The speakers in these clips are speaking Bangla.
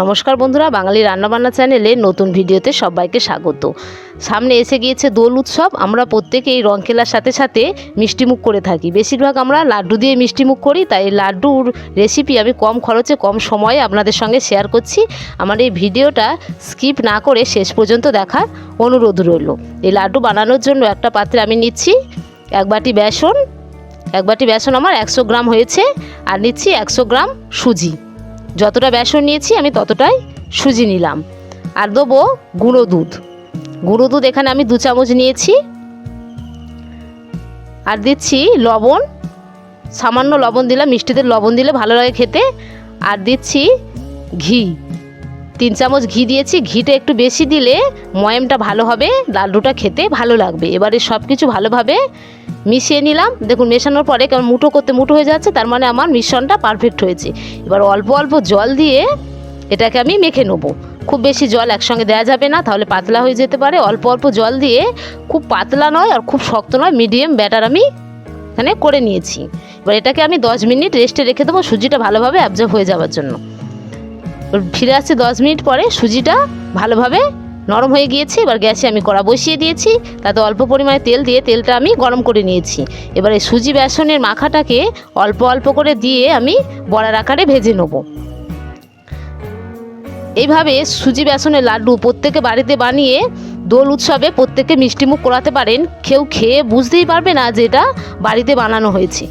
নমস্কার বন্ধুরা, বাঙালি রান্নাবান্না চ্যানেলে নতুন ভিডিওতে সবাইকে স্বাগত। সামনে এসে গিয়েছে দোল উৎসব, আমরা প্রত্যেকেই রং খেলার সাথে সাথে মিষ্টিমুখ করে থাকি। বেশিরভাগ আমরা লাড্ডু দিয়ে মিষ্টিমুখ করি, তাই এই লাড্ডুর রেসিপি আমি কম খরচে, কম সময়ে আপনাদের সঙ্গে শেয়ার করছি। আমার এই ভিডিওটা স্কিপ না করে শেষ পর্যন্ত দেখার অনুরোধ রইল। এই লাড্ডু বানানোর জন্য একটা পাত্রে আমি নিচ্ছি এক বাটি বেসন, এক বাটি বেসন আমার একশো গ্রাম হয়েছে, আর নিচ্ছি একশো গ্রাম সুজি। যতটা বেসন নিয়েছি, আমি ততটাই সুজি নিলাম। আর দেবো গুঁড়ো দুধ। গুঁড়ো দুধ এখানে আমি দু চামচ নিয়েছি। আর দিচ্ছি লবণ। সামান্য লবণ দিলাম, মিষ্টিতে লবণ দিলে ভালো লাগে খেতে। আর দিচ্ছি ঘি। তিন চামচ ঘি দিয়েছি। ঘিটা একটু বেশি দিলে ময়ামটা ভালো হবে, লাড্ডুটা খেতে ভালো লাগবে। এবারে সব কিছু ভালোভাবে মিশিয়ে নিলাম। দেখুন, মেশানোর পরে কেমন মুঠো করতে মুঠো হয়ে যাচ্ছে, তার মানে আমার মিশ্রণটা পারফেক্ট হয়েছে। এবার অল্প অল্প জল দিয়ে এটাকে আমি মেখে নেব। খুব বেশি জল একসঙ্গে দেওয়া যাবে না, তাহলে পাতলা হয়ে যেতে পারে। অল্প অল্প জল দিয়ে খুব পাতলা নয় আর খুব শক্ত নয় মিডিয়াম ব্যাটার আমি এখানে করে নিয়েছি। এবার এটাকে আমি দশ মিনিট রেস্টে রেখে দেবো সুজিটা ভালোভাবে অ্যাবজর্ব হয়ে যাওয়ার জন্য। ফিরে আসছে দশ মিনিট পরে সুজিটা ভালোভাবে নরম হয়ে গিয়েছে, এবার গ্যাসে আমি কড়া বসিয়ে দিয়েছি, তাতে অল্প পরিমাণে তেল দিয়ে তেলটা আমি গরম করে নিয়েছি। এবার এই সুজি বেসনের মাখাটাকে অল্প অল্প করে দিয়ে আমি বড়ার আকারে ভেজে নেব। এইভাবে সুজি বেসনের লাড্ডু প্রত্যেকে বাড়িতে বানিয়ে দোল উৎসবে প্রত্যেকে মিষ্টিমুখ করাতে পারেন, কেউ খেয়ে বুঝতেই পারবে না যে এটা বাড়িতে বানানো হয়েছে।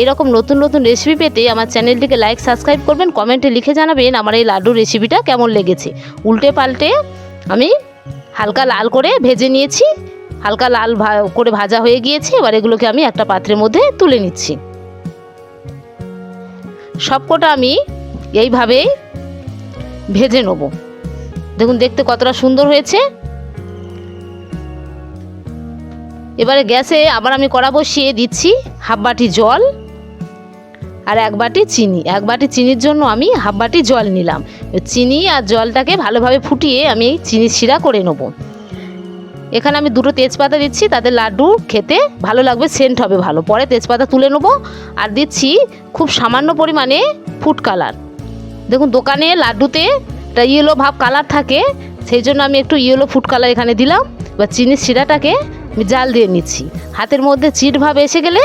এরকম নতুন নতুন রেসিপি পেতে আমার চ্যানেলটিকে লাইক সাবস্ক্রাইব করবেন কমেন্টে লিখে জানাবেন আমার এই লাড্ডুর রেসিপিটা কেমন লেগেছে। উল্টে পাল্টে আমি হালকা লাল করে ভেজে নিয়েছি, হালকা লাল করে ভাজা হয়ে গিয়েছে, এবার এগুলোকে আমি একটা পাত্রের মধ্যে তুলে নিচ্ছি। সবকটা আমি এইভাবেই ভেজে নেব। দেখুন, দেখতে কতটা সুন্দর হয়েছে। এবারে গ্যাসে আবার আমি কড়া বসিয়ে দিচ্ছি হাফ বাটি জল। আর এক বাটি চিনি। এক বাটি চিনির জন্য আমি হাফ বাটি জল নিলাম। চিনি আর জলটাকে ভালোভাবে ফুটিয়ে আমি চিনি শিরা করে নেব। এখানে আমি দুটো তেজপাতা দিচ্ছি, তাতে লাড্ডু খেতে ভালো লাগবে সেন্ট হবে ভালো। পরে তেজপাতা তুলে নেব আর দিচ্ছি খুব সামান্য পরিমাণে ফুড কালার দেখুন, দোকানে লাড্ডুতে একটা ইয়েলো ভাব কালার থাকে, সেই জন্য আমি একটু ইয়েলো ফুড কালার এখানে দিলাম। এবার চিনির শিরাটাকে আমি জাল দিয়ে নিচ্ছি। হাতের মধ্যে চিট ভাব এসে গেলে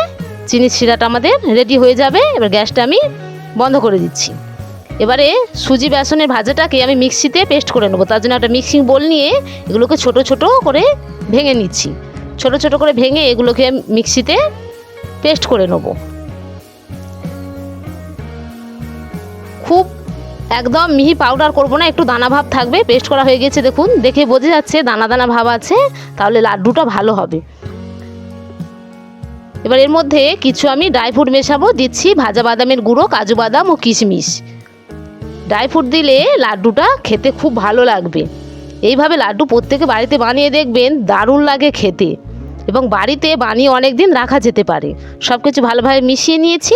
চিনির শিরাটা আমাদের রেডি হয়ে যাবে। এবার গ্যাসটা আমি বন্ধ করে দিচ্ছি। এবারে সুজি বেসনের ভাজাটাকে আমি মিক্সিতে পেস্ট করে নেব। তার জন্য একটা মিক্সিং বোল নিয়ে এগুলোকে ছোট ছোট করে ভেঙে নিচ্ছি। ছোট ছোট করে ভেঙে এগুলোকে মিক্সিতে পেস্ট করে নেব। খুব একদম মিহি পাউডার করব না, একটু দানা ভাব থাকবে পেস্ট করা হয়ে গেছে দেখুন। দেখে বোঝা যাচ্ছে দানা দানা ভাব আছে, তাহলে লাড্ডুটা ভালো হবে। এবার এর মধ্যে কিছু আমি ড্রাই ফ্রুট মেশাবো, দিচ্ছি ভাজা বাদামের গুঁড়ো, কাজু বাদাম ও কিশমিশ। ড্রাই ফ্রুট দিলে লাড্ডুটা খেতে খুব ভালো লাগবে। এইভাবে লাড্ডু প্রত্যেকে বাড়িতে বানিয়ে দেখবেন, দারুণ লাগে খেতে। এবং বাড়িতে বানিয়ে অনেক দিন রাখা যেতে পারে। সব কিছু ভালোভাবে মিশিয়ে নিয়েছি।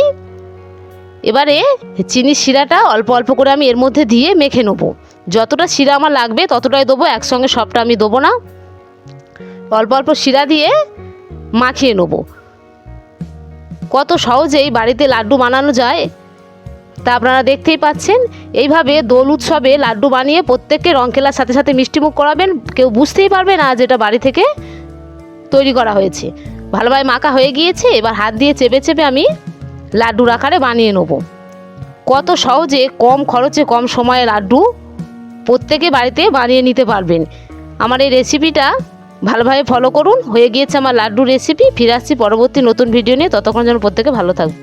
এবারে চিনির শিরাটা অল্প অল্প করে আমি এর মধ্যে দিয়ে মেখে নেব। যতটা শিরা আমার লাগবে, ততটাই দেবো, একসঙ্গে সবটা আমি দেবো না। অল্প অল্প শিরা দিয়ে মাখিয়ে নেব। কত সহজেই বাড়িতে লাড্ডু বানানো যায়। তা আপনারা দেখতেই পাচ্ছেন, এইভাবে দোল উৎসবে লাড্ডু বানিয়ে প্রত্যেককে রং খেলার সাথে সাথে মিষ্টিমুখ করাবেন। কেউ বুঝতেই পারবে না যেটা বাড়ি থেকে তৈরি করা হয়েছে। ভালোভাবে মাখা হয়ে গিয়েছে, এবার হাত দিয়ে চেপে চেপে আমি লাড্ডুর আকারে বানিয়ে নেব। কত সহজে, কম খরচে, কম সময়ে লাড্ডু প্রত্যেকে বাড়িতে বানিয়ে নিতে পারবেন। আমার এই রেসিপিটা ভালোভাবে ফলো করুন। হয়ে গিয়েছে আমার লাড্ডু রেসিপি ফিরে আসছি পরবর্তী নতুন ভিডিও নিয়ে। ততক্ষণ যেন প্রত্যেকে ভালো থাকবে